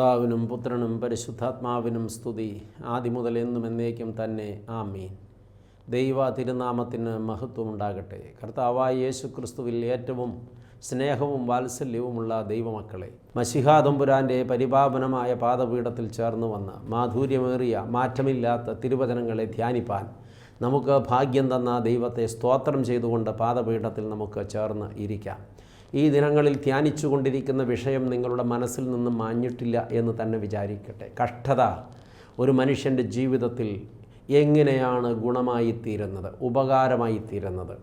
പിതാവിനും പുത്രനും പരിശുദ്ധാത്മാവിനും സ്തുതി. ആദ്യം മുതൽ എന്നും എന്നേക്കും തന്നെ ആമീൻ. ദൈവ തിരുനാമത്തിന് മഹത്വമുണ്ടാകട്ടെ. കർത്താവായ യേശു ക്രിസ്തുവിൽ ഏറ്റവും സ്നേഹവും വാത്സല്യവുമുള്ള ദൈവമക്കളെ മഷിഹാദമ്പുരാന്റെ പരിപാവനമായ പാദപീഠത്തിൽ ചേർന്ന് വന്ന് മാധുര്യമേറിയ മാറ്റമില്ലാത്ത തിരുവചനങ്ങളെ ധ്യാനിപ്പാൻ നമുക്ക് ഭാഗ്യം തന്ന ദൈവത്തെ സ്തോത്രം ചെയ്തുകൊണ്ട് പാദപീഠത്തിൽ നമുക്ക് ചേർന്ന് ഇരിക്കാം. ഈ ദിനങ്ങളിൽ ധ്യാനിച്ചു കൊണ്ടിരിക്കുന്ന വിഷയം നിങ്ങളുടെ മനസ്സിൽ നിന്ന് മാഞ്ഞിട്ടില്ല എന്ന് തന്നെ വിചാരിക്കട്ടെ. കഷ്ടത ഒരു മനുഷ്യന്റെ ജീവിതത്തിൽ എങ്ങനെയാണ് ഗുണമായി തീരുന്നത് ഉപകാരമായി തീരുന്നത്?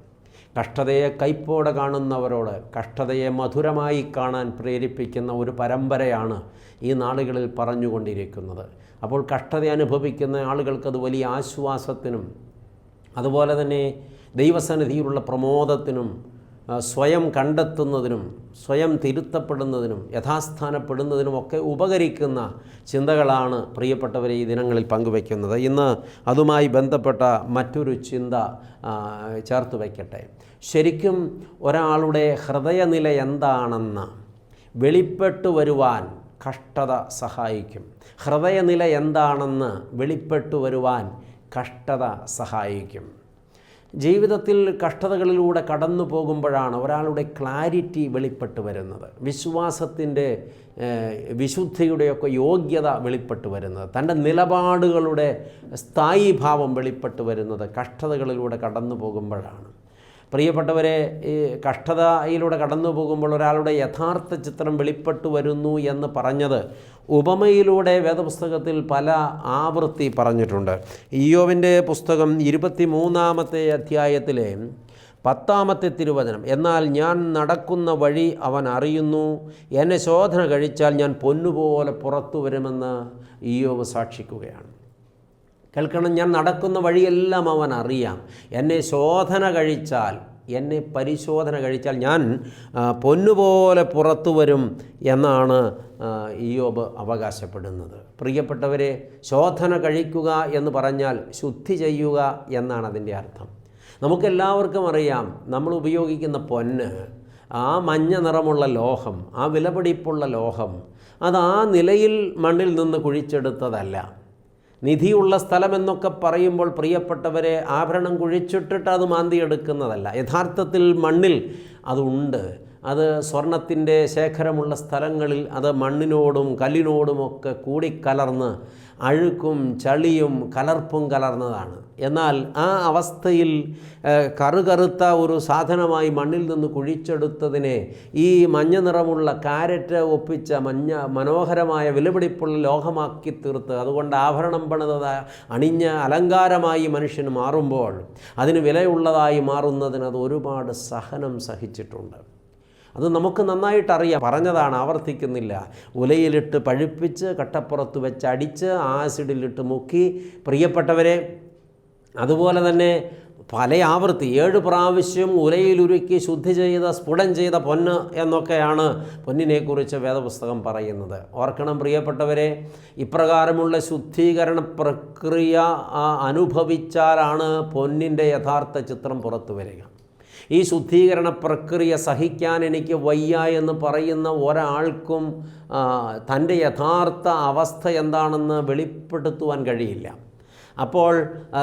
കഷ്ടതയെ കൈപ്പോടെ കാണുന്നവരോട് കഷ്ടതയെ മധുരമായി കാണാൻ പ്രേരിപ്പിക്കുന്ന ഒരു പരമ്പരയാണ് ഈ നാളുകളിൽ പറഞ്ഞുകൊണ്ടിരിക്കുന്നത്. അപ്പോൾ കഷ്ടത അനുഭവിക്കുന്ന ആളുകൾക്കത് വലിയ ആശ്വാസത്തിനും അതുപോലെ തന്നെ ദൈവസന്നിധിയിലുള്ള പ്രമോദത്തിനും സ്വയം കണ്ടെത്തുന്നതിനും സ്വയം തിരുത്തപ്പെടുന്നതിനും യഥാസ്ഥാനപ്പെടുന്നതിനുമൊക്കെ ഉപകരിക്കുന്ന ചിന്തകളാണ് പ്രിയപ്പെട്ടവരെ ഈ ദിനങ്ങളിൽ പങ്കുവയ്ക്കുന്നത്. ഇന്ന് അതുമായി ബന്ധപ്പെട്ട മറ്റൊരു ചിന്ത ചേർത്ത് വയ്ക്കട്ടെ. ശരിക്കും ഒരാളുടെ ഹൃദയനില എന്താണെന്ന് വെളിപ്പെട്ടു വരുവാൻ കഷ്ടത സഹായിക്കും. ഹൃദയനില എന്താണെന്ന് വെളിപ്പെട്ടു വരുവാൻ കഷ്ടത സഹായിക്കും. ജീവിതത്തിൽ കഷ്ടതകളിലൂടെ കടന്നു പോകുമ്പോഴാണ് ഒരാളുടെ ക്ലാരിറ്റി വെളിപ്പെട്ട് വരുന്നത്. വിശ്വാസത്തിന്റെ വിശുദ്ധിയുടെയൊക്കെ യോഗ്യത വെളിപ്പെട്ട് വരുന്നത്. തന്റെ നിലപാടുകളുടെ സ്ഥായി ഭാവം വെളിപ്പെട്ട് വരുന്നത് കഷ്ടതകളിലൂടെ കടന്നു പോകുമ്പോഴാണ്. പ്രിയപ്പെട്ടവരെ ഈ കഷ്ടതയിലൂടെ കടന്നു പോകുമ്പോൾ ഒരാളുടെ യഥാർത്ഥ ചിത്രം വെളിപ്പെട്ടു വരുന്നു എന്ന് പറഞ്ഞത് ഉപമയിലൂടെ വേദപുസ്തകത്തിൽ പല ആവൃത്തി പറഞ്ഞിട്ടുണ്ട്. ഇയോവിന്റെ പുസ്തകം ഇരുപത്തി മൂന്നാമത്തെ അധ്യായത്തിലെ പത്താമത്തെ തിരുവചനം എന്നാൽ ഞാൻ നടക്കുന്ന വഴി അവൻ അറിയുന്നു. എന്നെ ശോധന കഴിച്ചാൽ ഞാൻ പൊന്നുപോലെ പുറത്തു വരുമെന്ന് ഇയോവ് സാക്ഷിക്കുകയാണ്. കേൾക്കണം ഞാൻ നടക്കുന്ന വഴിയെല്ലാം അവൻ അറിയാം. എന്നെ ശോധന കഴിച്ചാൽ എന്നെ പരിശോധന കഴിച്ചാൽ ഞാൻ പൊന്നുപോലെ പുറത്തു വരും എന്നാണ് ആ, ഇയ്യോബ് അവകാശപ്പെടുന്നത്. പ്രിയപ്പെട്ടവരെ ശോധന കഴിക്കുക എന്ന് പറഞ്ഞാൽ ശുദ്ധി ചെയ്യുക എന്നാണ് അതിന്റെ അർത്ഥം. നമുക്കെല്ലാവർക്കും അറിയാം നമ്മൾ ഉപയോഗിക്കുന്ന പൊന്ന് ആ മഞ്ഞ നിറമുള്ള ലോഹം ആ വിലപിടിപ്പുള്ള ലോഹം അത് ആ നിലയിൽ മണ്ണിൽ നിന്ന് കുഴിച്ചെടുത്തതല്ല. നിധിയുള്ള സ്ഥലമെന്നൊക്കെ പറയുമ്പോൾ പ്രിയപ്പെട്ടവരെ ആഭരണം കുഴിച്ചിട്ടിട്ട് അത് മാന്തിയെടുക്കുന്നതല്ല. യഥാർത്ഥത്തിൽ മണ്ണിൽ അതുണ്ട്. അത് സ്വർണത്തിന്റെ ശേഖരമുള്ള സ്ഥലങ്ങളിൽ അത് മണ്ണിനോടും കല്ലിനോടുമൊക്കെ കൂടിക്കലർന്ന് അഴുക്കും ചളിയും കലർപ്പും കലർന്നതാണ്. എന്നാൽ ആ അവസ്ഥയിൽ കറുകറുത്ത ഒരു സാധനമായി മണ്ണിൽ നിന്ന് കുഴിച്ചെടുത്തതിനെ ഈ മഞ്ഞ നിറമുള്ള കാരറ്റ് ഒപ്പിച്ച മഞ്ഞ മനോഹരമായ വിലപിടിപ്പുള്ള ലോഹമാക്കി തീർത്ത് അതുകൊണ്ട് ആഭരണം പണിതത അണിഞ്ഞ അലങ്കാരമായി മനുഷ്യന് മാറുമ്പോൾ അതിന് വിലയുള്ളതായി മാറുന്നതിന് അത് ഒരുപാട് സഹനം സഹിച്ചിട്ടുണ്ട്. അത് നമുക്ക് നന്നായിട്ട് അറിയാം പറഞ്ഞതാണ് ആവർത്തിക്കുന്നില്ല. ഉലയിലിട്ട് പഴുപ്പിച്ച് കട്ടപ്പുറത്ത് വെച്ച് അടിച്ച് ആസിഡിലിട്ട് മുക്കി. പ്രിയപ്പെട്ടവരെ അതുപോലെ തന്നെ പല ആവൃത്തി. ഏഴ് പ്രാവശ്യം ഉലയിലുരുക്കി ശുദ്ധി ചെയ്ത സ്ഫുടം ചെയ്ത പൊന്ന് എന്നൊക്കെയാണ് പൊന്നിനെക്കുറിച്ച് വേദപുസ്തകം പറയുന്നത്. ഓർക്കണം പ്രിയപ്പെട്ടവരെ ഇപ്രകാരമുള്ള ശുദ്ധീകരണ പ്രക്രിയ അനുഭവിച്ചാലാണ് പൊന്നിന്റെ യഥാർത്ഥ ചിത്രം പുറത്തു വരിക. ഈ ശുദ്ധീകരണ പ്രക്രിയ സഹിക്കാൻ എനിക്ക് വയ്യ എന്ന് പറയുന്ന ഒരാൾക്കും തന്റെ യഥാർത്ഥ അവസ്ഥ എന്താണെന്ന് വെളിപ്പെടുത്തുവാൻ കഴിയില്ല. അപ്പോൾ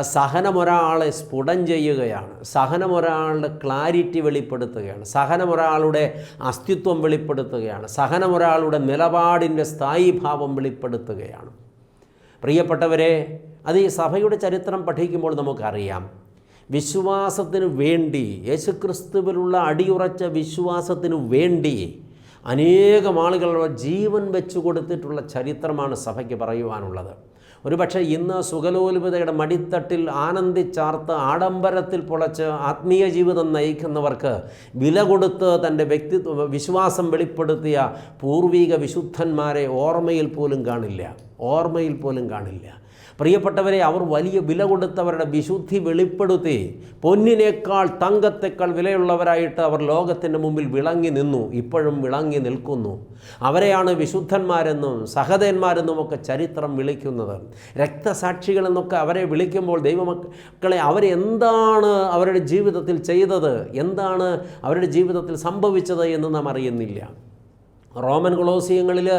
സഹനം ഒരാളെ സ്ഫുടം ചെയ്യുകയാണ്. സഹനം ഒരാളുടെ ക്ലാരിറ്റി വെളിപ്പെടുത്തുകയാണ്. സഹനം ഒരാളുടെ അസ്തിത്വം വെളിപ്പെടുത്തുകയാണ്. സഹനം ഒരാളുടെ നിലപാടിന്റെ സ്ഥായീഭാവം വെളിപ്പെടുത്തുകയാണ്. പ്രിയപ്പെട്ടവരെ അത് ഈ സഭയുടെ ചരിത്രം പഠിക്കുമ്പോൾ നമുക്കറിയാം. വിശ്വാസത്തിന് വേണ്ടി യേശുക്രിസ്തുവിലുള്ള അടിയുറച്ച വിശ്വാസത്തിന് വേണ്ടി അനേകം ആളുകൾ ജീവൻ വെച്ചു കൊടുത്തിട്ടുള്ള ചരിത്രമാണ് സഭയ്ക്ക് പറയുവാനുള്ളത്. ഒരുപക്ഷെ ഇന്ന് സുഖലോലുപതയുടെ മടിത്തട്ടിൽ ആനന്ദിച്ചാർത്ത് ആഡംബരത്തിൽ പൊളച്ച് ആത്മീയ ജീവിതം നയിക്കുന്നവർക്ക് വില കൊടുത്ത് തന്റെ വ്യക്തിത്വ വിശ്വാസം വെളിപ്പെടുത്തിയ പൂർവീക വിശുദ്ധന്മാരെ ഓർമ്മയിൽ പോലും കാണില്ല. ഓർമ്മയിൽ പോലും കാണില്ല. പ്രിയപ്പെട്ടവരെ അവർ വലിയ വില കൊടുത്തവരുടെ വിശുദ്ധി വെളിപ്പെടുത്തി പൊന്നിനേക്കാൾ തങ്കത്തേക്കാൾ വിലയുള്ളവരായിട്ട് അവർ ലോകത്തിന്റെ മുമ്പിൽ വിളങ്ങി നിന്നു. ഇപ്പോഴും വിളങ്ങി നിൽക്കുന്നു. അവരെയാണ് വിശുദ്ധന്മാരെന്നും സഹതന്മാരെന്നും ഒക്കെ ചരിത്രം വിളിക്കുന്നത്. രക്തസാക്ഷികളെന്നൊക്കെ അവരെ വിളിക്കുമ്പോൾ ദൈവമക്കളെ അവരെന്താണ് അവരുടെ ജീവിതത്തിൽ ചെയ്തത്? എന്താണ് അവരുടെ ജീവിതത്തിൽ സംഭവിച്ചത് എന്ന് നാം അറിയുന്നില്ല. റോമൻ കൊളോസിയങ്ങളിൽ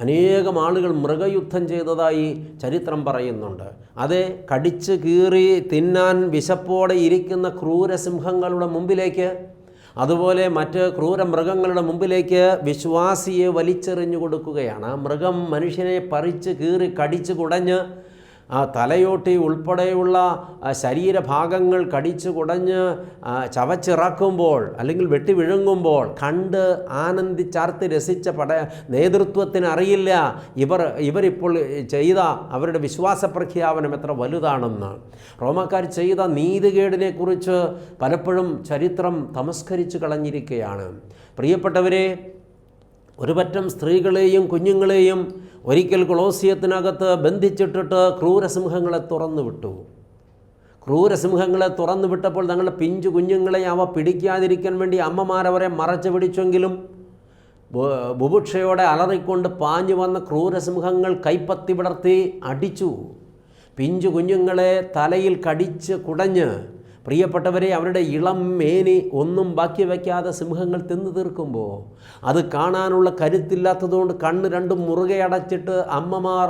അനേകം ആളുകൾ മൃഗയുദ്ധം ചെയ്തതായി ചരിത്രം പറയുന്നുണ്ട്. അത് കടിച്ച് കീറി തിന്നാൻ വിശപ്പോടെ ഇരിക്കുന്ന ക്രൂരസിംഹങ്ങളുടെ മുമ്പിലേക്ക് അതുപോലെ മറ്റ് ക്രൂര മൃഗങ്ങളുടെ മുമ്പിലേക്ക് വിശ്വാസിയെ വലിച്ചെറിഞ്ഞു കൊടുക്കുകയാണ്. മൃഗം മനുഷ്യനെ പറിച്ച് കീറി കടിച്ച് കുടഞ്ഞ് ആ തലയോട്ടി ഉൾപ്പെടെയുള്ള ശരീരഭാഗങ്ങൾ കടിച്ചു കുടഞ്ഞ് ചവച്ചിറക്കുമ്പോൾ അല്ലെങ്കിൽ വെട്ടി വിഴുങ്ങുമ്പോൾ കണ്ട് ആനന്ദിച്ചാർത്ത് രസിച്ച പട നേതൃത്വത്തിന് അറിയില്ല. ഇവർ ഇവരിപ്പോൾ ചെയ്ത അവരുടെ വിശ്വാസ പ്രഖ്യാപനം എത്ര വലുതാണെന്ന്. റോമാക്കാർ ചെയ്ത നീതികേടിനെക്കുറിച്ച് പലപ്പോഴും ചരിത്രം തമസ്കരിച്ചു കളഞ്ഞിരിക്കുകയാണ്. പ്രിയപ്പെട്ടവരെ ഒരു പറ്റം സ്ത്രീകളെയും കുഞ്ഞുങ്ങളെയും ഒരിക്കൽ കൊളോസിയത്തിനകത്ത് ബന്ധിച്ചിട്ടിട്ട് ക്രൂരസിംഹങ്ങളെ തുറന്നു വിട്ടു ക്രൂരസിംഹങ്ങളെ തുറന്നു വിട്ടപ്പോൾ തങ്ങളുടെ പിഞ്ചു കുഞ്ഞുങ്ങളെ അവ പിടിക്കാതിരിക്കാൻ വേണ്ടി അമ്മമാരവരെ മറച്ചു പിടിച്ചെങ്കിലും ബുഭുക്ഷയോടെ അലറിക്കൊണ്ട് പാഞ്ഞു വന്ന ക്രൂരസിംഹങ്ങൾ കൈപ്പത്തി വിടർത്തി അടിച്ചു. പിഞ്ചു കുഞ്ഞുങ്ങളെ തലയിൽ കടിച്ച് കുടഞ്ഞ് പ്രിയപ്പെട്ടവരെ അവരുടെ ഇളം മേനി ഒന്നും ബാക്കി വയ്ക്കാതെ സിംഹങ്ങൾ തിന്നു തീർക്കുമ്പോൾ അത് കാണാനുള്ള കരുത്തില്ലാത്തതുകൊണ്ട് കണ്ണ് രണ്ടും മുറുകെ അടച്ചിട്ട് അമ്മമാർ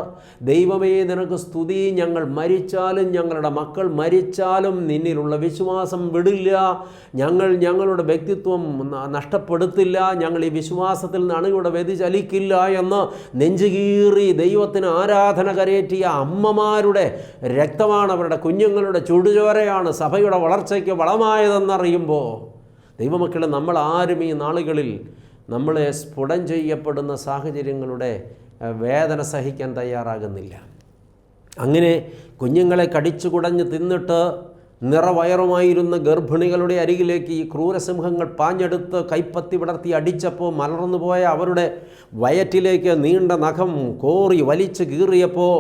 ദൈവമേ നിനക്ക് സ്തുതി. ഞങ്ങൾ മരിച്ചാലും ഞങ്ങളുടെ മക്കൾ മരിച്ചാലും നിന്നിലുള്ള വിശ്വാസം വിടില്ല. ഞങ്ങൾ ഞങ്ങളുടെ വ്യക്തിത്വം നഷ്ടപ്പെടുത്തില്ല. ഞങ്ങൾ ഈ വിശ്വാസത്തിൽ നിന്ന് അണുകൂടെ വ്യതിചലിക്കില്ല എന്ന് നെഞ്ചുകീറി ദൈവത്തിന് ആരാധന കരയേറ്റിയ അമ്മമാരുടെ രക്തമാണ് അവരുടെ കുഞ്ഞുങ്ങളുടെ ചുടുചോരയാണ് സഭയുടെ വളർച്ചയ്ക്ക് വളമായതെന്നറിയുമ്പോൾ ദൈവമക്കളെ നമ്മൾ ആരും ഈ നാളുകളിൽ നമ്മളെ സ്ഫുടം ചെയ്യപ്പെടുന്ന സാഹചര്യങ്ങളുടെ വേദന സഹിക്കാൻ തയ്യാറാകുന്നില്ല. അങ്ങനെ കുഞ്ഞുങ്ങളെ കടിച്ചു കുടഞ്ഞ് തിന്നിട്ട് നിറവയറുമായിരുന്ന ഗർഭിണികളുടെ അരികിലേക്ക് ഈ ക്രൂരസിംഹങ്ങൾ പാഞ്ഞെടുത്ത് കൈപ്പത്തി വിടർത്തി അടിച്ചപ്പോൾ മലർന്നുപോയ അവരുടെ വയറ്റിലേക്ക് നീണ്ട നഖം കോറി വലിച്ചു കീറിയപ്പോൾ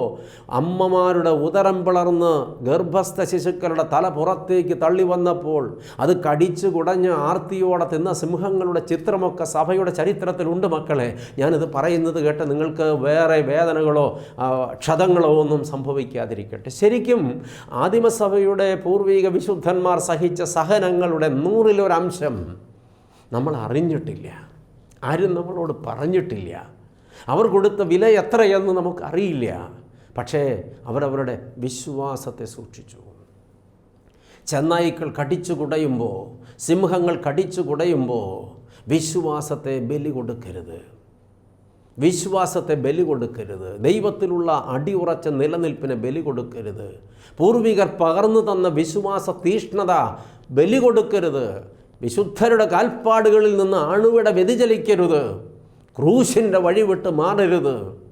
അമ്മമാരുടെ ഉദരം പിളർന്ന് ഗർഭസ്ഥ ശിശുക്കളുടെ തല പുറത്തേക്ക് തള്ളി വന്നപ്പോൾ അത് കടിച്ചു കുടഞ്ഞ് ആർത്തിയോടെ തിന്ന സിംഹങ്ങളുടെ ചിത്രമൊക്കെ സഭയുടെ ചരിത്രത്തിലുണ്ട് മക്കളെ. ഞാനിത് പറയുന്നത് കേട്ട് നിങ്ങൾക്ക് വേറെ വേദനകളോ ക്ഷതങ്ങളോ ഒന്നും സംഭവിക്കാതിരിക്കട്ടെ. ശരിക്കും ആദിമസഭയുടെ പൂർവിക വിശുദ്ധന്മാർ സഹിച്ച സഹനങ്ങളുടെ നൂറിലൊരംശം നമ്മൾ അറിഞ്ഞിട്ടില്ല. ആരും നമ്മളോട് പറഞ്ഞിട്ടില്ല. അവർ കൊടുത്ത വില എത്രയെന്ന് നമുക്കറിയില്ല. പക്ഷേ അവരവരുടെ വിശ്വാസത്തെ സൂക്ഷിച്ചു. ചെന്നായ്ക്കൾ കടിച്ചു കുടയുമ്പോൾ സിംഹങ്ങൾ കടിച്ചു കുടയുമ്പോൾ വിശ്വാസത്തെ ബലി കൊടുക്കരുത്. വിശ്വാസത്തെ ബലി കൊടുക്കരുത്. ദൈവത്തിലുള്ള അടിയുറച്ച നിലനിൽപ്പിനെ ബലി കൊടുക്കരുത്. പൂർവികർ പകർന്നു തന്ന വിശ്വാസ തീഷ്ണത ബലി കൊടുക്കരുത്. വിശുദ്ധരുടെ കാൽപ്പാടുകളിൽ നിന്ന് അണുവിട വ്യതിചലിക്കരുത്. ക്രൂശിന്റെ വഴി വിട്ട് മാറരുത്.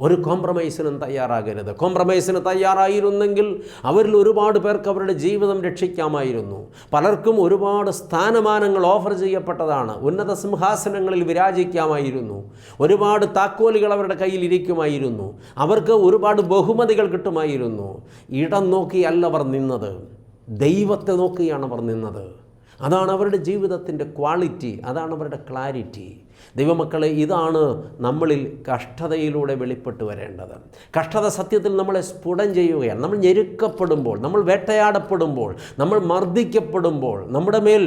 ഒരു കോംപ്രമൈസിനും തയ്യാറാകരുത്. കോംപ്രമൈസിന് തയ്യാറായിരുന്നെങ്കിൽ അവരിൽ ഒരുപാട് പേർക്ക് അവരുടെ ജീവിതം രക്ഷിക്കാമായിരുന്നു. പലർക്കും ഒരുപാട് സ്ഥാനമാനങ്ങൾ ഓഫർ ചെയ്യപ്പെട്ടതാണ്. ഉന്നത സിംഹാസനങ്ങളിൽ വിരാജിക്കാമായിരുന്നു. ഒരുപാട് താക്കോലുകൾ അവരുടെ കയ്യിൽ ഇരിക്കുമായിരുന്നു. അവർക്ക് ഒരുപാട് ബഹുമതികൾ കിട്ടുമായിരുന്നു. ഇടം നോക്കിയല്ല അവർ നിന്നത്. ദൈവത്തെ നോക്കിയാണ് അവർ നിന്നത്. അതാണ് അവരുടെ ജീവിതത്തിന്റെ ക്വാളിറ്റി. അതാണ് അവരുടെ ക്ലാരിറ്റി. ദൈവമക്കളെ ഇതാണ് നമ്മളിൽ കഷ്ടതയിലൂടെ വെളിപ്പെട്ട് വരേണ്ടത്. കഷ്ടത സത്യത്തിൽ നമ്മളെ സ്ഫുടം ചെയ്യുകയാണ്. നമ്മൾ ഞെരുക്കപ്പെടുമ്പോൾ നമ്മൾ വേട്ടയാടപ്പെടുമ്പോൾ നമ്മൾ മർദ്ദിക്കപ്പെടുമ്പോൾ നമ്മുടെ മേൽ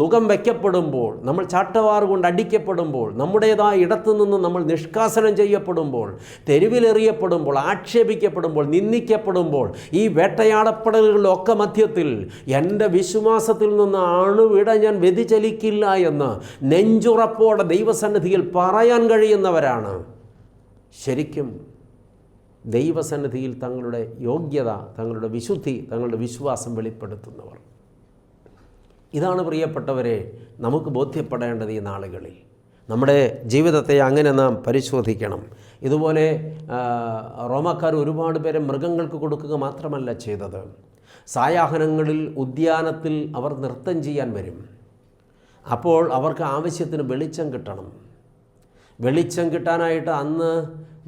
നുഖം വയ്ക്കപ്പെടുമ്പോൾ നമ്മൾ ചാട്ടവാർ കൊണ്ട് അടിക്കപ്പെടുമ്പോൾ നമ്മുടേതായ ഇടത്തു നിന്ന് നമ്മൾ നിഷ്കാസനം ചെയ്യപ്പെടുമ്പോൾ തെരുവിലെറിയപ്പെടുമ്പോൾ ആക്ഷേപിക്കപ്പെടുമ്പോൾ നിന്ദിക്കപ്പെടുമ്പോൾ ഈ വേട്ടയാടപ്പെടലുകളിലൊക്കെ മധ്യത്തിൽ എന്റെ വിശ്വാസത്തിൽ നിന്ന് അണുവിട ഞാൻ വ്യതിചലിക്കില്ല എന്ന് നെഞ്ചുറപ്പോടെ ദൈവസന്നിധിയിൽ പറയാൻ കഴിയുന്നവരാണ്. ശരിക്കും ദൈവസന്നിധിയിൽ തങ്ങളുടെ യോഗ്യത തങ്ങളുടെ വിശുദ്ധി തങ്ങളുടെ വിശ്വാസം വെളിപ്പെടുത്തുന്നവർ. ഇതാണ് പ്രിയപ്പെട്ടവരെ നമുക്ക് ബോധ്യപ്പെടേണ്ടത് ഈ നാളുകളിൽ. നമ്മുടെ ജീവിതത്തെ അങ്ങനെ നാം പരിശോധിക്കണം. ഇതുപോലെ റോമക്കാർ ഒരുപാട് പേരെ മൃഗങ്ങൾക്ക് കൊടുക്കുക മാത്രമല്ല ചെയ്തത്. സായാഹനങ്ങളിൽ ഉദ്യാനത്തിൽ അവർ നൃത്തം ചെയ്യാൻ വരും. അപ്പോൾ അവർക്ക് ആവശ്യത്തിന് വെളിച്ചം കിട്ടണം. വെളിച്ചം കിട്ടാനായിട്ട് അന്ന്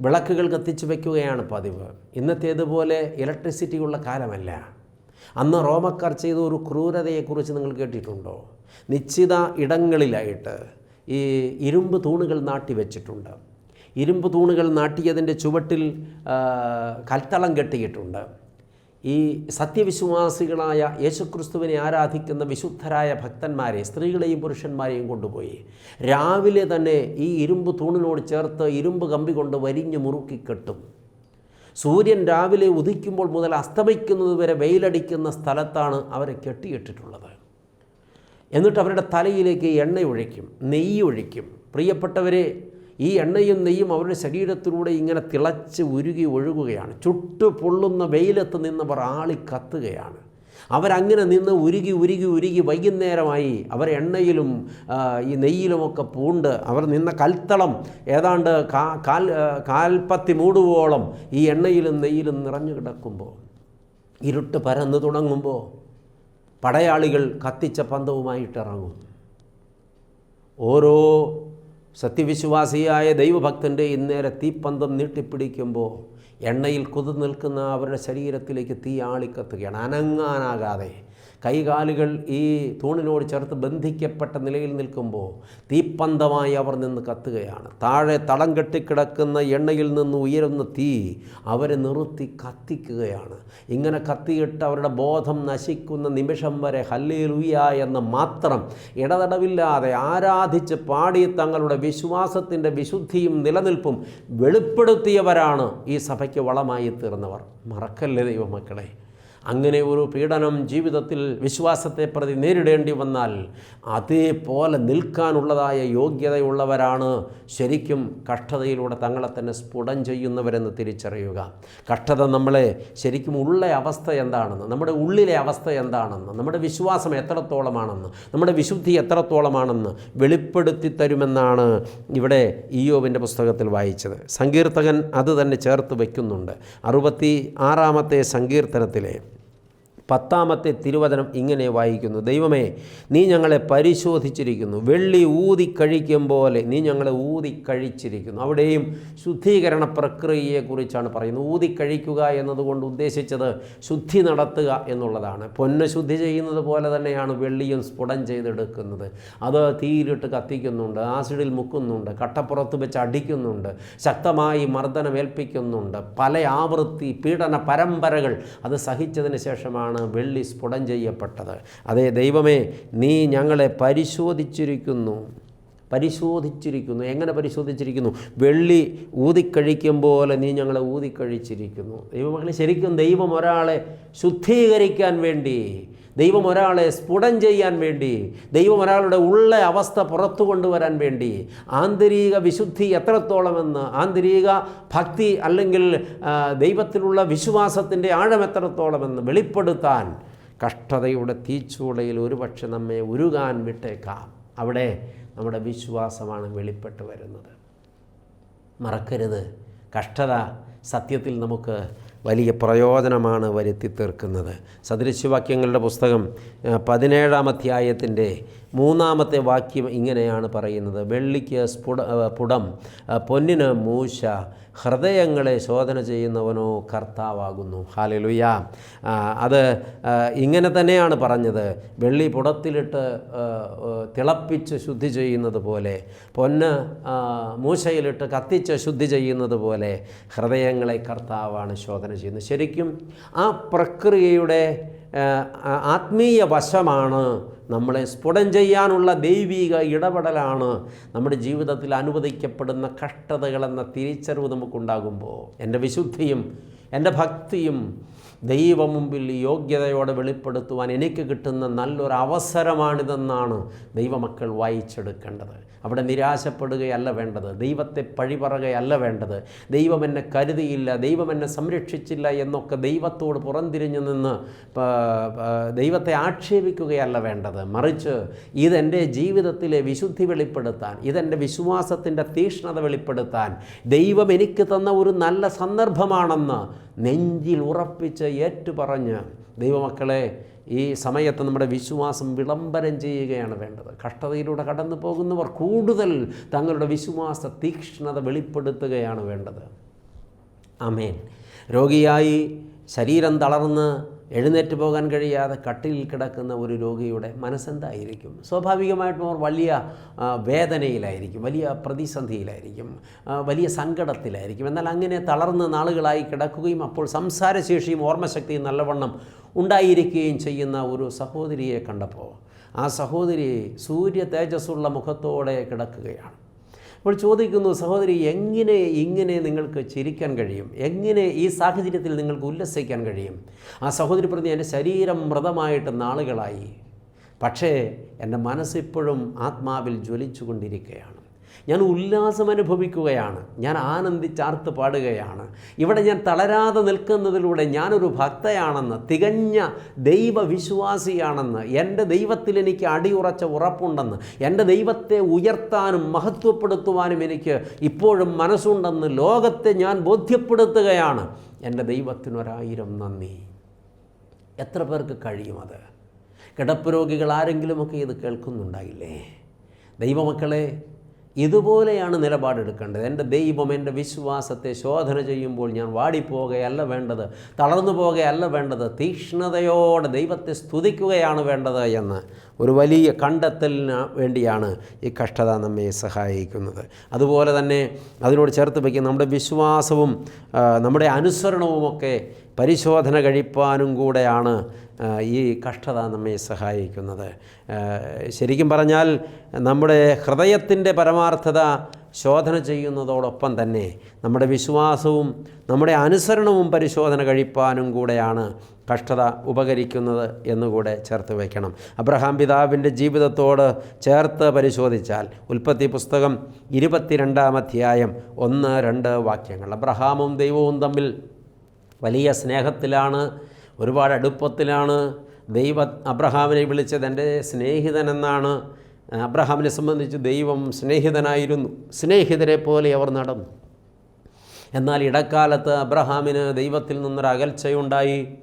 വിളക്കുകൾ കത്തിച്ച് വയ്ക്കുകയാണ് പതിവ്. ഇന്നത്തേതുപോലെ ഇലക്ട്രിസിറ്റി ഉള്ള കാലമല്ല. അന്ന് റോമക്കാർ ചെയ്ത ഒരു ക്രൂരതയെക്കുറിച്ച് നിങ്ങൾ കേട്ടിട്ടുണ്ടോ? നിശ്ചിത ഇടങ്ങളിലായിട്ട് ഈ ഇരുമ്പ് തൂണുകൾ നാട്ടി വെച്ചിട്ടുണ്ട്. ഇരുമ്പ് തൂണുകൾ നാട്ടിയതിന്റെ ചുവട്ടിൽ കൽത്തളം കെട്ടിയിട്ടുണ്ട്. ഈ സത്യവിശ്വാസികളായ യേശുക്രിസ്തുവിനെ ആരാധിക്കുന്ന വിശുദ്ധരായ ഭക്തന്മാരെ സ്ത്രീകളെയും പുരുഷന്മാരെയും കൊണ്ടുപോയി. രാവിലെ തന്നെ ഈ ഇരുമ്പ് തൂണിനോട് ചേർത്ത് ഇരുമ്പ് കമ്പി കൊണ്ട് വരിഞ്ഞ് മുറുക്കിക്കെട്ടും. സൂര്യൻ രാവിലെ ഉദിക്കുമ്പോൾ മുതൽ അസ്തമിക്കുന്നത് വരെ വെയിലടിക്കുന്ന സ്ഥലത്താണ് അവരെ കെട്ടിയിട്ടിട്ടുള്ളത്. എന്നിട്ട് അവരുടെ തലയിലേക്ക് എണ്ണ ഒഴിക്കും നെയ്യ് ഒഴിക്കും പ്രിയപ്പെട്ടവരെ ഈ എണ്ണയും നെയ്യും അവരുടെ ശരീരത്തിലൂടെ ഇങ്ങനെ തിളച്ച് ഉരുകി ഒഴുകുകയാണ്. ചുട്ടു പൊള്ളുന്ന വെയിലത്ത് നിന്നവർ ആളി കത്തുകയാണ്. അവരങ്ങനെ നിന്ന് ഉരുകി ഉരുകി ഉരുകി വൈകുന്നേരമായി അവർ എണ്ണയിലും ഈ നെയ്യിലുമൊക്കെ പൂണ്ട് അവർ നിന്ന കൽത്തളം ഏതാണ്ട് കാൽ കാൽപ്പത്തി മൂടുവോളം ഈ എണ്ണയിലും നെയ്യിലും നിറഞ്ഞു കിടക്കുമ്പോൾ ഇരുട്ട് പരന്നു തുടങ്ങുമ്പോൾ പടയാളികൾ കത്തിച്ച പന്തവുമായിട്ടിറങ്ങും ഓരോ സത്യവിശ്വാസിയായ ദൈവഭക്തന്റെ ഇന്നേരെ തീപ്പന്തം നീട്ടിപ്പിടിക്കുമ്പോൾ എണ്ണയിൽ കൊതു നിൽക്കുന്ന അവരുടെ ശരീരത്തിലേക്ക് തീ ആളിക്കത്തുകയാണ് അനങ്ങാനാകാതെ. കൈകാലുകൾ ഈ തൂണിനോട് ചേർത്ത് ബന്ധിക്കപ്പെട്ട നിലയിൽ നിൽക്കുമ്പോൾ തീപ്പന്തമായി അവർ നിന്ന് കത്തുകയാണ്. താഴെ തളം കെട്ടിക്കിടക്കുന്ന എണ്ണയിൽ നിന്ന് ഉയരുന്ന തീ അവരെ നിർത്തി കത്തിക്കുകയാണ്. ഇങ്ങനെ കത്തിയിട്ട് അവരുടെ ബോധം നശിക്കുന്ന നിമിഷം വരെ ഹല്ലേലൂയ എന്ന് മാത്രം ഇടതടവില്ലാതെ ആരാധിച്ച് പാടി തങ്ങളുടെ വിശ്വാസത്തിന്റെ വിശുദ്ധിയും നിലനിൽപ്പും വെളിപ്പെടുത്തിയവരാണ് ഈ സഭയ്ക്ക് വളമായി തീർന്നവർ മറക്കല്ലേ ദൈവമക്കളെ? അങ്ങനെ ഒരു പീഡനം ജീവിതത്തിൽ വിശ്വാസത്തെ പ്രതി നേരിടേണ്ടി വന്നാൽ അതേപോലെ നിൽക്കാനുള്ളതായ യോഗ്യതയുള്ളവരാണ് ശരിക്കും കഷ്ടതയിലൂടെ തങ്ങളെ തന്നെ സ്ഫുടം ചെയ്യുന്നവരെന്ന് തിരിച്ചറിയുക. കഷ്ടത നമ്മളെ ശരിക്കും ഉള്ള അവസ്ഥ എന്താണെന്ന് നമ്മുടെ ഉള്ളിലെ അവസ്ഥ എന്താണെന്ന് നമ്മുടെ വിശ്വാസം എത്രത്തോളമാണെന്ന് നമ്മുടെ വിശുദ്ധി എത്രത്തോളമാണെന്ന് വെളിപ്പെടുത്തി തരുമെന്നാണ് ഇവിടെ ഇയോവിന്റെ പുസ്തകത്തിൽ വായിച്ചത്. സങ്കീർത്തകൻ അത് തന്നെ ചേർത്ത് വയ്ക്കുന്നുണ്ട്. അറുപത്തി ആറാമത്തെ സങ്കീർത്തനത്തിലെ പത്താമത്തെ തിരുവചനം ഇങ്ങനെ വായിക്കുന്നു. ദൈവമേ നീ ഞങ്ങളെ പരിശോധിച്ചിരിക്കുന്നു. വെള്ളി ഊതി കഴിക്കും പോലെ നീ ഞങ്ങളെ ഊതി കഴിച്ചിരിക്കുന്നു. അവിടെയും ശുദ്ധീകരണ പ്രക്രിയയെക്കുറിച്ചാണ് പറയുന്നത്. ഊതി കഴിക്കുക എന്നതുകൊണ്ട് ഉദ്ദേശിച്ചത് ശുദ്ധി നടത്തുക എന്നുള്ളതാണ്. പൊന്ന് ശുദ്ധി ചെയ്യുന്നത് പോലെ തന്നെയാണ് വെള്ളിയും സ്ഫുടം ചെയ്തെടുക്കുന്നത്. അത് തീയിലിട്ട് കത്തിക്കുന്നുണ്ട് ആസിഡിൽ മുക്കുന്നുണ്ട് കട്ടപ്പുറത്ത് വെച്ച് അടിക്കുന്നുണ്ട് ശക്തമായി മർദ്ദനമേൽപ്പിക്കുന്നുണ്ട്. പല ആവൃത്തി പീഡന പരമ്പരകൾ അത് സഹിച്ചതിന് ശേഷമാണ് വെള്ളി സ്ഫുടം ചെയ്യപ്പെട്ടത്. അതേ ദൈവമേ നീ ഞങ്ങളെ പരിശോധിച്ചിരിക്കുന്നു. പരിശോധിച്ചിരിക്കുന്നു. എങ്ങനെ പരിശോധിച്ചിരിക്കുന്നു? വെള്ളി ഊതിക്കഴിക്കും പോലെ നീ ഞങ്ങളെ ഊതിക്കഴിച്ചിരിക്കുന്നു. ദൈവമക്കളെ ശരിക്കും ദൈവം ഒരാളെ ശുദ്ധീകരിക്കാൻ വേണ്ടി ദൈവം ഒരാളെ സ്ഫുടം ചെയ്യാൻ വേണ്ടി ദൈവം ഒരാളുടെ ഉള്ള അവസ്ഥ പുറത്തു കൊണ്ടുവരാൻ വേണ്ടി ആന്തരിക വിശുദ്ധി എത്രത്തോളമെന്ന് ആന്തരിക ഭക്തി അല്ലെങ്കിൽ ദൈവത്തിലുള്ള വിശ്വാസത്തിന്റെ ആഴം എത്രത്തോളമെന്ന് വെളിപ്പെടുത്താൻ കഷ്ടതയുടെ തീച്ചൂളയിൽ ഒരുപക്ഷെ നമ്മെ ഉരുകാൻ വിട്ടേക്കാം. അവിടെ നമ്മുടെ വിശ്വാസമാണ് വെളിപ്പെട്ട് വരുന്നത്. മറക്കരുത്. കഷ്ടത സത്യത്തിൽ നമുക്ക് വലിയ പ്രയോജനമാണ് വരുത്തി തീർക്കുന്നത്. സദൃശ്യവാക്യങ്ങളുടെ പുസ്തകം പതിനേഴാം അധ്യായത്തിന്റെ മൂന്നാമത്തെ വാക്യം ഇങ്ങനെയാണ് പറയുന്നത്. വെള്ളിക്ക് സ്ഫുട പുടം പൊന്നിന് മൂശ ഹൃദയങ്ങളെ ശോധന ചെയ്യുന്നവനോ കർത്താവാകുന്നു. ഹാലലുയ. അത് ഇങ്ങനെ തന്നെയാണ് പറഞ്ഞത്. വെള്ളി പുടത്തിലിട്ട് തിളപ്പിച്ച് ശുദ്ധി ചെയ്യുന്നത് പോലെ പൊന്ന് മൂശയിലിട്ട് കത്തിച്ച് ശുദ്ധി ചെയ്യുന്നത് പോലെ ഹൃദയങ്ങളെ കർത്താവാണ് ശോധന ചെയ്യുന്നത്. ശരിക്കും ആ പ്രക്രിയയുടെ ആത്മീയ വശമാണ് നമ്മളെ സ്ഫുടം ചെയ്യാനുള്ള ദൈവിക ഇടപെടലാണ് നമ്മുടെ ജീവിതത്തിൽ അനുവദിക്കപ്പെടുന്ന കഷ്ടതകളെന്ന തിരിച്ചറിവ് നമുക്കുണ്ടാകുമ്പോൾ. എന്റെ വിശുദ്ധിയും എന്റെ ഭക്തിയും ദൈവം മുമ്പിൽ യോഗ്യതയോടെ വെളിപ്പെടുത്തുവാൻ എനിക്ക് കിട്ടുന്ന നല്ലൊരു അവസരമാണിതെന്നാണ് ദൈവമക്കൾ വായിച്ചെടുക്കേണ്ടത്. അവിടെ നിരാശപ്പെടുകയല്ല വേണ്ടത്. ദൈവത്തെ പഴിപറകയല്ല വേണ്ടത്. ദൈവം എന്നെ കരുതിയില്ല ദൈവം എന്നെ സംരക്ഷിച്ചില്ല എന്നൊക്കെ ദൈവത്തോട് പുറംതിരിഞ്ഞു നിന്ന് ദൈവത്തെ ആക്ഷേപിക്കുകയല്ല വേണ്ടത്. മറിച്ച് ഇതെന്റെ ജീവിതത്തിലെ വിശുദ്ധി വെളിപ്പെടുത്താൻ ഇതെന്റെ വിശ്വാസത്തിന്റെ തീക്ഷ്ണത വെളിപ്പെടുത്താൻ ദൈവം എനിക്ക് തന്ന ഒരു നല്ല സന്ദർഭമാണെന്ന് നെഞ്ചിൽ ഉറപ്പിച്ച് ഏറ്റുപറഞ്ഞ് ദൈവമക്കളെ ഈ സമയത്ത് നമ്മുടെ വിശ്വാസം വിളംബരം ചെയ്യുകയാണ് വേണ്ടത്. കഷ്ടതയിലൂടെ കടന്നു പോകുന്നവർ കൂടുതൽ തങ്ങളുടെ വിശ്വാസ തീക്ഷ്ണത വെളിപ്പെടുത്തുകയാണ് വേണ്ടത്. അമേൻ രോഗിയായി ശരീരം തളർന്ന് എഴുന്നേറ്റ് പോകാൻ കഴിയാതെ കട്ടിലിൽ കിടക്കുന്ന ഒരു രോഗിയുടെ മനസ്സെന്തായിരിക്കും? സ്വാഭാവികമായിട്ടും അവർ വലിയ വേദനയിലായിരിക്കും വലിയ പ്രതിസന്ധിയിലായിരിക്കും വലിയ സങ്കടത്തിലായിരിക്കും. എന്നാൽ അങ്ങനെ തളർന്ന് നാളുകളായി കിടക്കുകയും അപ്പോൾ സംസാരശേഷിയും ഓർമ്മശക്തിയും നല്ലവണ്ണം ഉണ്ടായിരിക്കുകയും ചെയ്യുന്ന ഒരു സഹോദരിയെ കണ്ടപ്പോൾ ആ സഹോദരി സൂര്യ തേജസ്സുള്ള മുഖത്തോടെ കിടക്കുകയാണ്. അപ്പോൾ ചോദിക്കുന്നു സഹോദരി എങ്ങനെ ഇങ്ങനെ നിങ്ങൾക്ക് ചിരിക്കാൻ കഴിയും? എങ്ങനെ ഈ സാഹചര്യത്തിൽ നിങ്ങൾക്ക് ഉല്ലസിക്കാൻ കഴിയും? ആ സഹോദരി പറഞ്ഞ് എന്റെ ശരീരം മൃതമായിട്ട് നാളുകളായി. പക്ഷേ എന്റെ മനസ്സിപ്പോഴും ആത്മാവിൽ ജ്വലിച്ചു കൊണ്ടിരിക്കുകയാണ് ഞാൻ ഉല്ലാസം അനുഭവിക്കുകയാണ് ഞാൻ ആനന്ദിച്ചാർത്ത് പാടുകയാണ്. ഇവിടെ ഞാൻ തളരാതെ നിൽക്കുന്നതിലൂടെ ഞാനൊരു ഭക്തയാണെന്ന് തികഞ്ഞ ദൈവവിശ്വാസിയാണെന്ന് എന്റെ ദൈവത്തിൽ എനിക്ക് അടിയുറച്ച ഉറപ്പുണ്ടെന്ന് എന്റെ ദൈവത്തെ ഉയർത്താനും മഹത്വപ്പെടുത്തുവാനും എനിക്ക് ഇപ്പോഴും മനസ്സുണ്ടെന്ന് ലോകത്തെ ഞാൻ ബോധ്യപ്പെടുത്തുകയാണ്. എന്റെ ദൈവത്തിനൊരായിരം നന്ദി. എത്ര പേർക്ക് കഴിയും അത്? കിടപ്പ് രോഗികൾ ആരെങ്കിലുമൊക്കെ ഇത് കേൾക്കുന്നുണ്ടായില്ലേ? ദൈവമക്കളെ ഇതുപോലെയാണ് നിലപാടെടുക്കേണ്ടത്. എന്റെ ദൈവം എന്റെ വിശ്വാസത്തെ ശോധന ചെയ്യുമ്പോൾ ഞാൻ വാടിപ്പോകുകയല്ല വേണ്ടത് തളർന്നു പോകുകയല്ല വേണ്ടത് തീക്ഷ്ണതയോടെ ദൈവത്തെ സ്തുതിക്കുകയാണ് വേണ്ടത് എന്ന് ഒരു വലിയ കണ്ടെത്തലിന് വേണ്ടിയാണ് ഈ കഷ്ടത നമ്മെ സഹായിക്കുന്നത്. അതുപോലെ തന്നെ അതിനോട് ചേർത്ത് വയ്ക്കുന്ന നമ്മുടെ വിശ്വാസവും നമ്മുടെ അനുസരണവുമൊക്കെ പരിശോധന കഴിപ്പാനും കൂടെയാണ് ഈ കഷ്ടത നമ്മെ സഹായിക്കുന്നത്. ശരിക്കും പറഞ്ഞാൽ നമ്മുടെ ഹൃദയത്തിന്റെ പരമാർത്ഥത ശോധന ചെയ്യുന്നതോടൊപ്പം തന്നെ നമ്മുടെ വിശ്വാസവും നമ്മുടെ അനുസരണവും പരിശോധന കഴിപ്പാനും കൂടെയാണ് കഷ്ടത ഉപകരിക്കുന്നത് എന്നുകൂടെ ചേർത്ത് വയ്ക്കണം. അബ്രഹാം പിതാവിന്റെ ജീവിതത്തോട് ചേർത്ത് പരിശോധിച്ചാൽ ഉൽപ്പത്തി പുസ്തകം ഇരുപത്തിരണ്ടാം അധ്യായം ഒന്ന് രണ്ട് വാക്യങ്ങൾ. അബ്രഹാമും ദൈവവും തമ്മിൽ വലിയ സ്നേഹത്തിലാണ് ഒരുപാട് അടുപ്പത്തിലാണ്. ദൈവ അബ്രഹാമിനെ വിളിച്ചത് എന്റെ സ്നേഹിതനെന്നാണ്. അബ്രഹാമിനെ സംബന്ധിച്ച് ദൈവം സ്നേഹിതനായിരുന്നു. സ്നേഹിതരെ പോലെ അവർ നടന്നു. എന്നാൽ ഇടക്കാലത്ത് അബ്രഹാമിന് ദൈവത്തിൽ നിന്നൊരു അകൽച്ചയുണ്ടായി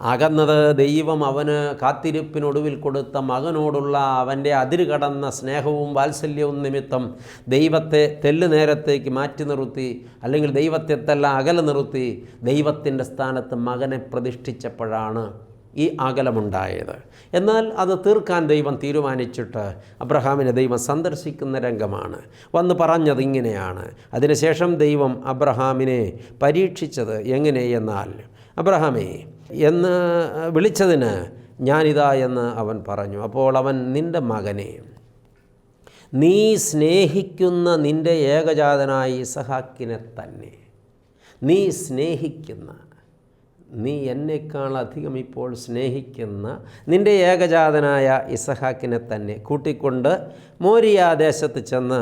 അകന്നത് ദൈവം അവന് കാത്തിരിപ്പിനൊടുവിൽ കൊടുത്ത മകനോടുള്ള അവന്റെ അതിരുകടന്ന സ്നേഹവും വാത്സല്യവും നിമിത്തം ദൈവത്തെ തെല്ലു നേരത്തേക്ക് മാറ്റി നിർത്തി അല്ലെങ്കിൽ ദൈവത്തെ തെല്ല അകലെ നിർത്തി ദൈവത്തിന്റെ സ്ഥാനത്ത് മകനെ പ്രതിഷ്ഠിച്ചപ്പോഴാണ് ഈ അകലമുണ്ടായത്. എന്നാൽ അത് തീർക്കാൻ ദൈവം തീരുമാനിച്ചിട്ട് അബ്രഹാമിനെ ദൈവം സന്ദർശിക്കുന്ന രംഗമാണ്. വന്ന് പറഞ്ഞത് ഇങ്ങനെയാണ്. അതിനുശേഷം ദൈവം അബ്രഹാമിനെ പരീക്ഷിച്ചത് എങ്ങനെയെന്നാൽ അബ്രഹാമേ എന്ന് വിളിച്ചതിന് ഞാനിതാ എന്ന് അവൻ പറഞ്ഞു. അപ്പോൾ അവൻ നിന്റെ മകനെ നീ സ്നേഹിക്കുന്ന നിന്റെ ഏകജാതനായ ഇസഹാക്കിനെ തന്നെ. നീ സ്നേഹിക്കുന്ന നീ എന്നേക്കാൾ അധികം ഇപ്പോൾ സ്നേഹിക്കുന്ന നിന്റെ ഏകജാതനായ ഇസഹാക്കിനെ തന്നെ കൂട്ടിക്കൊണ്ട് മോരിയാദേശത്ത് ചെന്ന്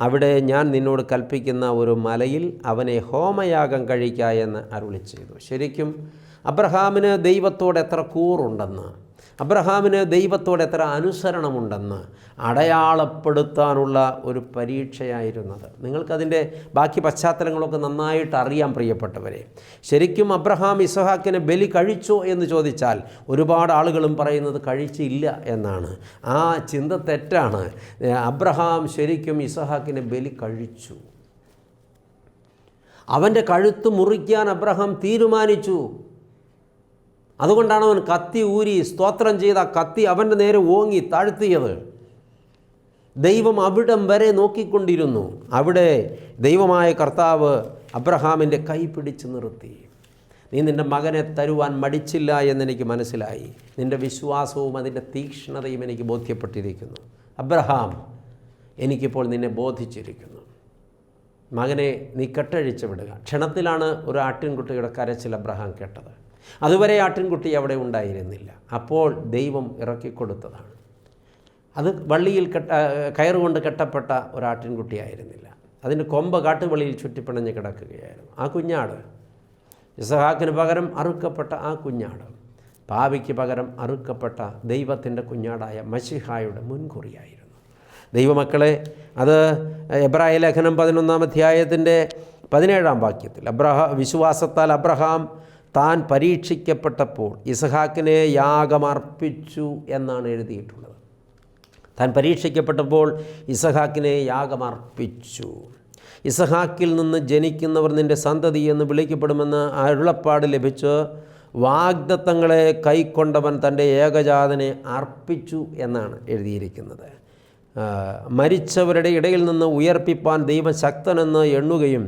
അവിടെ ഞാൻ നിന്നോട് കൽപ്പിക്കുന്ന ഒരു മലയിൽ അവനെ ഹോമയാഗം കഴിക്ക എന്ന് അരുളി ചെയ്തു. ശരിക്കും അബ്രഹാമിന് ദൈവത്തോട് എത്ര കൂറുണ്ടെന്ന് അബ്രഹാമിന് ദൈവത്തോട് എത്ര അനുസരണമുണ്ടെന്ന് അടയാളപ്പെടുത്താനുള്ള ഒരു പരീക്ഷയായിരുന്നത്. നിങ്ങൾക്കതിന്റെ ബാക്കി പശ്ചാത്തലങ്ങളൊക്കെ നന്നായിട്ട് അറിയാം പ്രിയപ്പെട്ടവരെ. ശരിക്കും അബ്രഹാം ഇസഹാക്കിനെ ബലി കഴിച്ചോ എന്ന് ചോദിച്ചാൽ ഒരുപാട് ആളുകളും പറയുന്നത് കഴിച്ചില്ല എന്നാണ്. ആ ചിന്ത തെറ്റാണ്. അബ്രഹാം ശരിക്കും ഇസഹാക്കിനെ ബലി കഴിച്ചു. അവന്റെ കഴുത്ത് മുറിക്കാൻ അബ്രഹാം തീരുമാനിച്ചു. അതുകൊണ്ടാണ് അവൻ കത്തി ഊരി സ്തോത്രം ചെയ്ത കത്തി അവന്റെ നേരെ ഓങ്ങി താഴ്ത്തിയത്. ദൈവം അവിടം വരെ നോക്കിക്കൊണ്ടിരുന്നു. അവിടെ ദൈവമായ കർത്താവ് അബ്രഹാമിന്റെ കൈ പിടിച്ച് നിർത്തി. നീ നിന്റെ മകനെ തരുവാൻ മടിച്ചില്ല എന്നെനിക്ക് മനസ്സിലായി. നിന്റെ വിശ്വാസവും അതിന്റെ തീക്ഷ്ണതയും എനിക്ക് ബോധ്യപ്പെട്ടിരിക്കുന്നു. അബ്രഹാം എനിക്കിപ്പോൾ നിന്നെ ബോധിച്ചിരിക്കുന്നു. മകനെ നീ കെട്ടഴിച്ച് വിടുക. ക്ഷണത്തിലാണ് ഒരു ആട്ടിൻകുട്ടിയുടെ കരച്ചിൽ അബ്രഹാം കേട്ടത്. അതുവരെ ആട്ടിൻകുട്ടി അവിടെ ഉണ്ടായിരുന്നില്ല. അപ്പോൾ ദൈവം ഇറക്കിക്കൊടുത്തതാണ്. അത് വള്ളിയിൽ കെട്ട കയറുകൊണ്ട് കെട്ടപ്പെട്ട ഒരാട്ടിൻകുട്ടിയായിരുന്നില്ല. അതിന്റെ കൊമ്പ് കാട്ടുവള്ളിയിൽ ചുറ്റിപ്പിണഞ്ഞ് കിടക്കുകയായിരുന്നു. ആ കുഞ്ഞാട്. ഇസഹാക്കിന് പകരം അറുക്കപ്പെട്ട ആ കുഞ്ഞാട്. പാവിക്ക് പകരം അറുക്കപ്പെട്ട ദൈവത്തിന്റെ കുഞ്ഞാടായ മഷിഹായുടെ മുൻകുറിയായിരുന്നു. ദൈവമക്കളെ അത് എബ്രായ ലേഖനം പതിനൊന്നാം അധ്യായത്തിന്റെ പതിനേഴാം വാക്യത്തിൽ അബ്രഹ വിശ്വാസത്താൽ അബ്രഹാം താൻ പരീക്ഷിക്കപ്പെട്ടപ്പോൾ ഇസഹാക്കിനെ യാഗമർപ്പിച്ചു എന്നാണ് എഴുതിയിട്ടുള്ളത്. താൻ പരീക്ഷിക്കപ്പെട്ടപ്പോൾ ഇസഹാക്കിനെ യാഗമർപ്പിച്ചു. ഇസഹാക്കിൽ നിന്ന് ജനിക്കുന്നവർ നിന്റെ സന്തതി എന്ന് വിളിക്കപ്പെടുമെന്ന് അരുളപ്പാട് ലഭിച്ച് വാഗ്ദത്തങ്ങളെ കൈക്കൊണ്ടവൻ തന്റെ ഏകജാതനെ അർപ്പിച്ചു എന്നാണ് എഴുതിയിരിക്കുന്നത്. മരിച്ചവരുടെ ഇടയിൽ നിന്ന് ഉയർപ്പിപ്പാൻ ദൈവം ശക്തനെന്ന് എണ്ണുകയും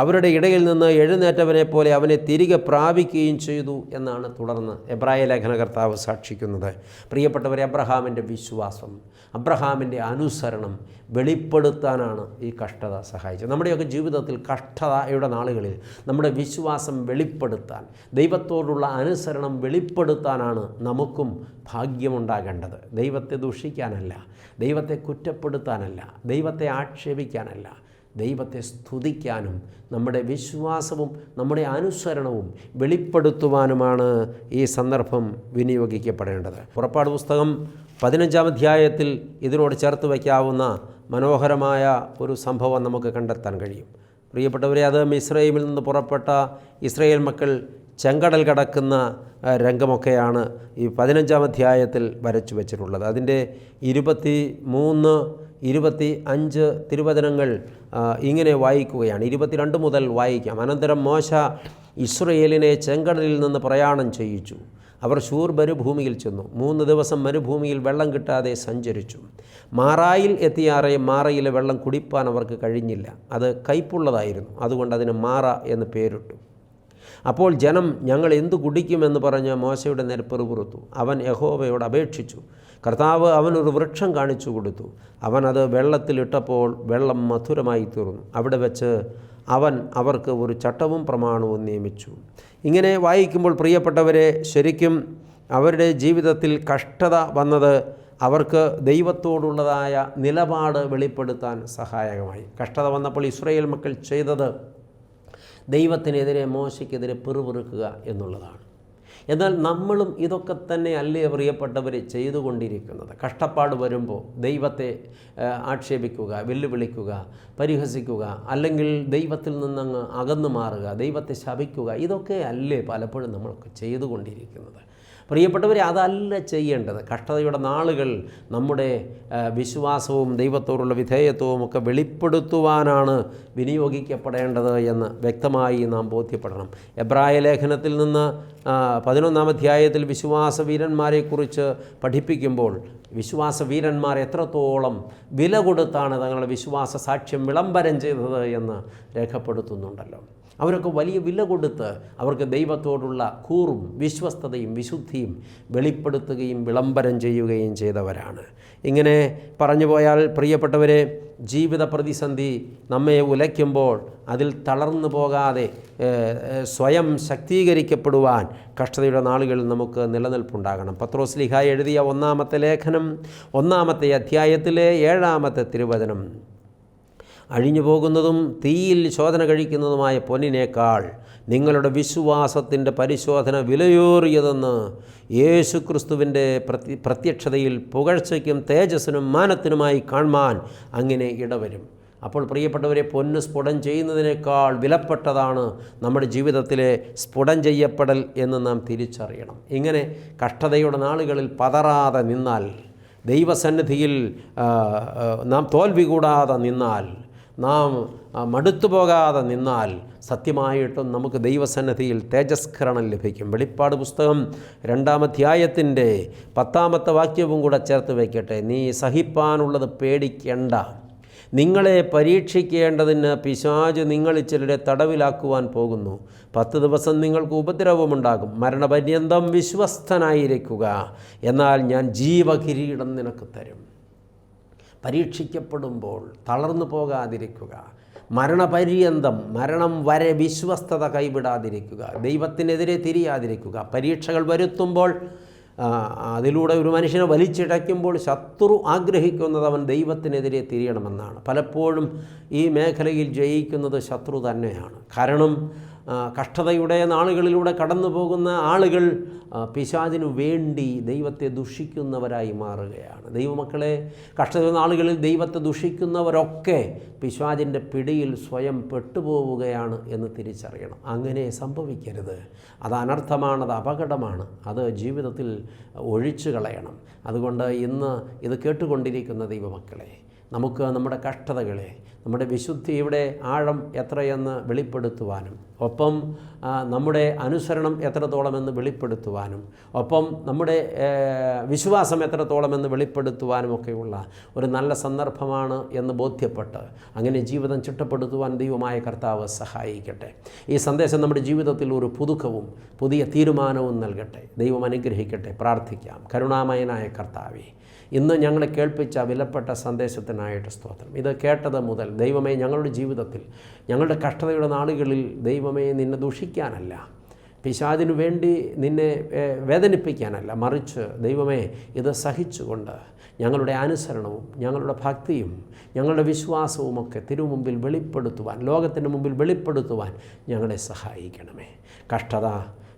അവരുടെ ഇടയിൽ നിന്ന് എഴുന്നേറ്റവനെ പോലെ അവനെ തിരികെ പ്രാപിക്കുകയും ചെയ്തു എന്നാണ് തുടർന്ന് എബ്രായ ലേഖന കർത്താവ് സാക്ഷിക്കുന്നത്. പ്രിയപ്പെട്ടവരെ അബ്രഹാമിന്റെ വിശ്വാസം അബ്രഹാമിന്റെ അനുസരണം വെളിപ്പെടുത്താനാണ് ഈ കഷ്ടത സഹായിച്ചത്. നമ്മുടെയൊക്കെ ജീവിതത്തിൽ കഷ്ടതയുടെ നാളുകളിൽ നമ്മുടെ വിശ്വാസം വെളിപ്പെടുത്താൻ ദൈവത്തോടുള്ള അനുസരണം വെളിപ്പെടുത്താനാണ് നമുക്കും ഭാഗ്യമുണ്ടാകേണ്ടത്. ദൈവത്തെ ദുഷിക്കാനല്ല ദൈവത്തെ കുറ്റപ്പെടുത്താനല്ല ദൈവത്തെ ആക്ഷേപിക്കാനല്ല ദൈവത്തെ സ്തുതിക്കാനും നമ്മുടെ വിശ്വാസവും നമ്മുടെ അനുസരണവും വെളിപ്പെടുത്തുവാനുമാണ് ഈ സന്ദർഭം വിനിയോഗിക്കപ്പെടേണ്ടത്. പുറപ്പാട് പുസ്തകം പതിനഞ്ചാം അധ്യായത്തിൽ ഇതിനോട് ചേർത്ത് വയ്ക്കാവുന്ന മനോഹരമായ ഒരു സംഭവം നമുക്ക് കണ്ടെത്താൻ കഴിയും. പ്രിയപ്പെട്ടവരെ അത് ഇസ്രയേമിൽ നിന്ന് പുറപ്പെട്ട ഇസ്രയേൽ മക്കൾ ചെങ്കടൽ കടക്കുന്ന രംഗമൊക്കെയാണ് ഈ പതിനഞ്ചാം അധ്യായത്തിൽ വരച്ചു വച്ചിട്ടുള്ളത്. അതിന്റെ ഇരുപത്തി മൂന്ന് ഇരുപത്തി അഞ്ച് തിരുവചനങ്ങൾ ഇങ്ങനെ വായിക്കുകയാണ്. ഇരുപത്തിരണ്ട് മുതൽ വായിക്കാം. അനന്തരം മോശ ഇസ്രയേലിനെ ചെങ്കടലിൽ നിന്ന് പ്രയാണം ചെയ്യിച്ചു. അവർ ശൂർ മരുഭൂമിയിൽ ചെന്നു. മൂന്ന് ദിവസം മരുഭൂമിയിൽ വെള്ളം കിട്ടാതെ സഞ്ചരിച്ചു. മാറായിൽ എത്തിയാറെ മാറയിലെ വെള്ളം കുടിപ്പാൻ അവർക്ക് കഴിഞ്ഞില്ല. അത് കയ്പുള്ളതായിരുന്നു. അതുകൊണ്ട് അതിന് മാറ എന്ന് പേരിട്ടു. അപ്പോൾ ജനം ഞങ്ങൾ എന്തു കുടിക്കുമെന്ന് പറഞ്ഞ് മോശയുടെ നേരെ പെറുപുറത്തു. അവൻ യഹോവയോട് അപേക്ഷിച്ചു. കർത്താവ് അവനൊരു വൃക്ഷം കാണിച്ചു കൊടുത്തു. അവൻ അത് വെള്ളത്തിലിട്ടപ്പോൾ വെള്ളം മധുരമായി തീർന്നു അവിടെ വെച്ച് അവൻ അവർക്ക് ഒരു ചട്ടവും പ്രമാണവും നിയമിച്ചു. ഇങ്ങനെ വായിക്കുമ്പോൾ പ്രിയപ്പെട്ടവരെ ശരിക്കും അവരുടെ ജീവിതത്തിൽ കഷ്ടത വന്നത് അവർക്ക് ദൈവത്തോടുള്ളതായ നിലപാട് വെളിപ്പെടുത്താൻ സഹായകമായി. കഷ്ടത വന്നപ്പോൾ ഇസ്രയേൽ മക്കൾ ചെയ്തത് ദൈവത്തിനെതിരെ മോശയ്ക്കെതിരെ പിറുപിറുക്കുക എന്നുള്ളതാണ്. എന്നാൽ നമ്മളും ഇതൊക്കെ തന്നെ അല്ലേ പ്രിയപ്പെട്ടവർ ചെയ്തുകൊണ്ടിരിക്കുന്നത്? കഷ്ടപ്പാട് വരുമ്പോൾ ദൈവത്തെ ആക്ഷേപിക്കുക വെല്ലുവിളിക്കുക പരിഹസിക്കുക അല്ലെങ്കിൽ ദൈവത്തിൽ നിന്നങ്ങ് അകന്നു മാറുക ദൈവത്തെ ശപിക്കുക ഇതൊക്കെ അല്ലേ പലപ്പോഴും നമ്മളൊക്കെ ചെയ്തുകൊണ്ടിരിക്കുന്നത്? പ്രിയപ്പെട്ടവരെ അതല്ല ചെയ്യേണ്ടത്. കഷ്ടതയുടെ നാളുകൾ നമ്മുടെ വിശ്വാസവും ദൈവത്തോടുള്ള വിധേയത്വവും ഒക്കെ വെളിപ്പെടുത്തുവാനാണ് വിനിയോഗിക്കപ്പെടേണ്ടത് എന്ന് വ്യക്തമായി നാം ബോധ്യപ്പെടണം. എബ്രായ ലേഖനത്തിൽ നിന്ന് പതിനൊന്നാം അധ്യായത്തിൽ വിശ്വാസ വീരന്മാരെക്കുറിച്ച് പഠിപ്പിക്കുമ്പോൾ വിശ്വാസ വീരന്മാർ എത്രത്തോളം വില കൊടുത്താണ് തങ്ങളുടെ വിശ്വാസ സാക്ഷ്യം വിളംബരം ചെയ്തത് എന്ന് രേഖപ്പെടുത്തുന്നുണ്ടല്ലോ. അവരൊക്കെ വലിയ വില കൊടുത്ത് അവർക്ക് ദൈവത്തോടുള്ള കൂറും വിശ്വസ്തതയും വിശുദ്ധിയും വെളിപ്പെടുത്തുകയും വിളംബരം ചെയ്യുകയും ചെയ്തവരാണ്. ഇങ്ങനെ പറഞ്ഞു പോയാൽ പ്രിയപ്പെട്ടവരെ ജീവിത പ്രതിസന്ധി നമ്മെ ഉലയ്ക്കുമ്പോൾ അതിൽ തളർന്നു പോകാതെ സ്വയം ശക്തീകരിക്കപ്പെടുവാൻ കഷ്ടതയുടെ നാളുകളിൽ നമുക്ക് നിലനിൽപ്പുണ്ടാകണം. പത്രോസ് ലിഹ എഴുതിയ ഒന്നാമത്തെ ലേഖനം ഒന്നാമത്തെ അധ്യായത്തിലെ ഏഴാമത്തെ തിരുവചനം. അഴിഞ്ഞു പോകുന്നതും തീയിൽ ശോധന കഴിക്കുന്നതുമായ പൊന്നിനേക്കാൾ നിങ്ങളുടെ വിശ്വാസത്തിന്റെ പരിശോധന വിലയേറിയതെന്ന് യേശു ക്രിസ്തുവിന്റെ പ്രതി പ്രത്യക്ഷതയിൽ പുകഴ്ചയ്ക്കും തേജസ്സിനും മാനത്തിനുമായി കാണുവാൻ അങ്ങനെ ഇടവരും. അപ്പോൾ പ്രിയപ്പെട്ടവരെ പൊന്ന് സ്ഫുടം ചെയ്യുന്നതിനേക്കാൾ വിലപ്പെട്ടതാണ് നമ്മുടെ ജീവിതത്തിലെ സ്ഫുടം ചെയ്യപ്പെടൽ എന്ന് നാം തിരിച്ചറിയണം. ഇങ്ങനെ കഷ്ടതയുടെ നാളുകളിൽ പതറാതെ നിന്നാൽ ദൈവസന്നിധിയിൽ നാം തോൽവി കൂടാതെ നിന്നാൽ നാം മടുത്തു പോകാതെ നിന്നാൽ സത്യമായിട്ടും നമുക്ക് ദൈവസന്നിധിയിൽ തേജസ്കരണം ലഭിക്കും. വെളിപ്പാട് പുസ്തകം രണ്ടാമധ്യായത്തിന്റെ പത്താമത്തെ വാക്യവും കൂടെ ചേർത്ത് വയ്ക്കട്ടെ നീ സഹിപ്പാനുള്ളത് പേടിക്കേണ്ട. നിങ്ങളെ പരീക്ഷിക്കേണ്ടതിന് പിശാജ് നിങ്ങളിൽ ചിലരെ തടവിലാക്കുവാൻ പോകുന്നു. പത്ത് ദിവസം നിങ്ങൾക്ക് ഉപദ്രവമുണ്ടാകും മരണപര്യന്തം വിശ്വസ്തനായിരിക്കുക. എന്നാൽ ഞാൻ ജീവകിരീടം നിനക്ക് തരും. പരീക്ഷിക്കപ്പെടുമ്പോൾ തളർന്നു പോകാതിരിക്കുക. മരണപര്യന്തം മരണം വരെ വിശ്വസ്തത കൈവിടാതിരിക്കുക. ദൈവത്തിനെതിരെ തിരിയാതിരിക്കുക. പരീക്ഷകൾ വരുത്തുമ്പോൾ അതിലൂടെ ഒരു മനുഷ്യനെ വലിച്ചിടയ്ക്കുമ്പോൾ ശത്രു ആഗ്രഹിക്കുന്നത് അവൻ ദൈവത്തിനെതിരെ തിരിയണമെന്നാണ്. പലപ്പോഴും ഈ മേഖലയിൽ ജയിക്കുന്നത് ശത്രു തന്നെയാണ്. കാരണം കഷ്ടതയുടെ നാളുകളിലൂടെ കടന്നു പോകുന്ന ആളുകൾ പിശാചിനു വേണ്ടി ദൈവത്തെ ദുഷിക്കുന്നവരായി മാറുകയാണ്. ദൈവമക്കളെ കഷ്ടത നാളുകളിൽ ദൈവത്തെ ദുഷിക്കുന്നവരൊക്കെ പിശാചിന്റെ പിടിയിൽ സ്വയം പെട്ടുപോവുകയാണ് എന്ന് തിരിച്ചറിയണം. അങ്ങനെ സംഭവിക്കരുത്. അത് അനർത്ഥമാണ് അത് അപകടമാണ്. അത് ജീവിതത്തിൽ ഒഴിച്ചു കളയണം. അതുകൊണ്ട് ഇന്ന് ഇത് കേട്ടുകൊണ്ടിരിക്കുന്ന ദൈവമക്കളെ നമുക്ക് നമ്മുടെ കഷ്ടതകളെ നമ്മുടെ വിശുദ്ധിയുടെ ആഴം എത്രയെന്ന് വെളിപ്പെടുത്തുവാനും ഒപ്പം നമ്മുടെ അനുസരണം എത്രത്തോളമെന്ന് വെളിപ്പെടുത്തുവാനും ഒപ്പം നമ്മുടെ വിശ്വാസം എത്രത്തോളമെന്ന് വെളിപ്പെടുത്തുവാനും ഒക്കെയുള്ള ഒരു നല്ല സന്ദർഭമാണ് എന്ന് ബോധ്യപ്പെട്ട് അങ്ങനെ ജീവിതം ചിട്ടപ്പെടുത്തുവാൻ ദൈവമായ കർത്താവ് സഹായിക്കട്ടെ. ഈ സന്ദേശം നമ്മുടെ ജീവിതത്തിൽ ഒരു പുതുക്കവും പുതിയ തീരുമാനവും നൽകട്ടെ. ദൈവം അനുഗ്രഹിക്കട്ടെ. പ്രാർത്ഥിക്കാം. കരുണാമയനായ കർത്താവേ ഇന്ന് ഞങ്ങളെ കേൾപ്പിച്ച വിലപ്പെട്ട സന്ദേശത്തിനായിട്ട് സ്തോത്രം. ഇത് കേട്ടത് മുതൽ ദൈവമേ ഞങ്ങളുടെ ജീവിതത്തിൽ ഞങ്ങളുടെ കഷ്ടതയുടെ നാളുകളിൽ ദൈവമേ നിന്നെ ദുഷിക്കാനല്ല പിശാദിനു വേണ്ടി നിന്നെ വേദനിപ്പിക്കാനല്ല മറിച്ച് ദൈവമേ ഇത് സഹിച്ചുകൊണ്ട് ഞങ്ങളുടെ അനുസരണവും ഞങ്ങളുടെ ഭക്തിയും ഞങ്ങളുടെ വിശ്വാസവുമൊക്കെ തിരുമുമ്പിൽ വെളിപ്പെടുത്തുവാൻ ലോകത്തിന്റെ മുമ്പിൽ വെളിപ്പെടുത്തുവാൻ ഞങ്ങളെ സഹായിക്കണമേ. കഷ്ടത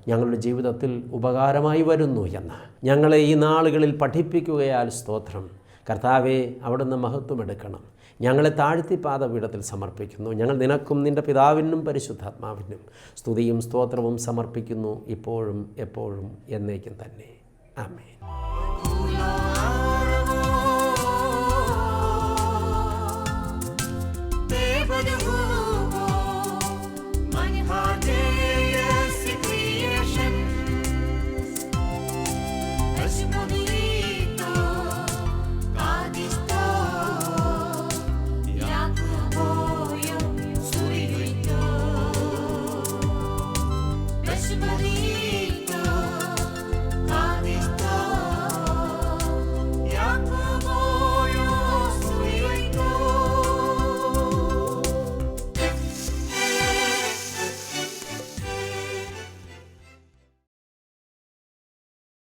ഞങ്ങളുടെ ജീവിതത്തിൽ ഉപകാരമായി വരുന്നു എന്ന്. ഞങ്ങളെ ഈ നാളുകളിൽ പഠിപ്പിക്കുകയാൽ സ്തോത്രം. കർത്താവെ അവിടുന്ന് മഹത്വമെടുക്കണം ഞങ്ങളെ താഴ്ത്തി പാദപീഠത്തിൽ സമർപ്പിക്കുന്നു. ഞങ്ങൾ നിനക്കും നിന്റെ പിതാവിനും പരിശുദ്ധാത്മാവിനും സ്തുതിയും സ്തോത്രവും സമർപ്പിക്കുന്നു ഇപ്പോഴും എപ്പോഴും എന്നേക്കും തന്നെ. ആമേ.